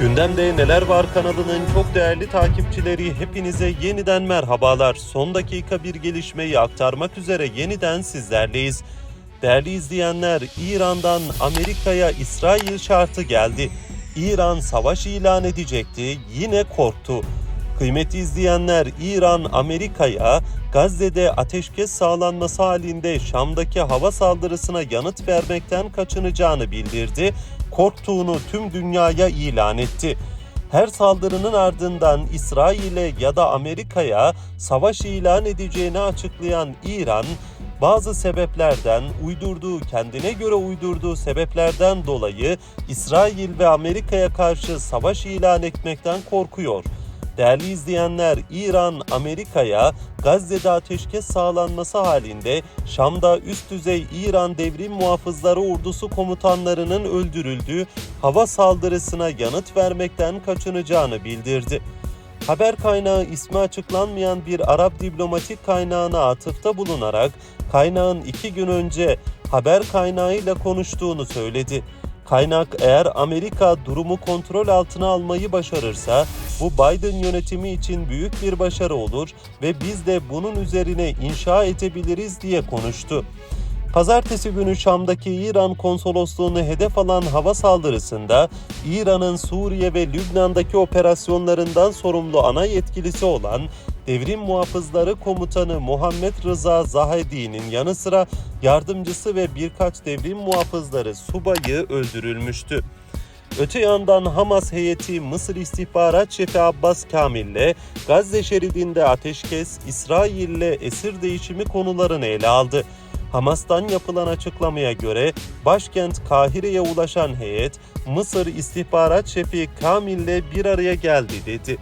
Gündemde Neler Var kanalının çok değerli takipçileri hepinize yeniden merhabalar. Son dakika bir gelişmeyi aktarmak üzere yeniden sizlerleyiz. Değerli izleyenler, İran'dan Amerika'ya İsrail şartı geldi. İran savaş ilan edecekti, yine korktu. Kıymetli izleyenler, İran Amerika'ya Gazze'de ateşkes sağlanması halinde Şam'daki hava saldırısına yanıt vermekten kaçınacağını bildirdi. Korktuğunu tüm dünyaya ilan etti. Her saldırının ardından İsrail'e ya da Amerika'ya savaş ilan edeceğini açıklayan İran, bazı sebeplerden uydurduğu, kendine göre uydurduğu sebeplerden dolayı İsrail ve Amerika'ya karşı savaş ilan etmekten korkuyor. Değerli izleyenler, İran Amerika'ya Gazze'de ateşkes sağlanması halinde Şam'da üst düzey İran Devrim Muhafızları Ordusu komutanlarının öldürüldüğü hava saldırısına yanıt vermekten kaçınacağını bildirdi. Haber kaynağı ismi açıklanmayan bir Arap diplomatik kaynağına atıfta bulunarak kaynağın iki gün önce haber kaynağıyla konuştuğunu söyledi. Kaynak eğer Amerika durumu kontrol altına almayı başarırsa bu Biden yönetimi için büyük bir başarı olur ve biz de bunun üzerine inşa edebiliriz diye konuştu. Pazartesi günü Şam'daki İran konsolosluğunu hedef alan hava saldırısında İran'ın Suriye ve Lübnan'daki operasyonlarından sorumlu ana yetkilisi olan Devrim Muhafızları Komutanı Muhammed Rıza Zahedi'nin yanı sıra yardımcısı ve birkaç devrim muhafızları subayı öldürülmüştü. Öte yandan Hamas heyeti Mısır İstihbarat Şefi Abbas Kamil'le Gazze şeridinde ateşkes, İsrail'le esir değişimi konularını ele aldı. Hamas'tan yapılan açıklamaya göre başkent Kahire'ye ulaşan heyet Mısır İstihbarat Şefi Kamil'le bir araya geldi dedi.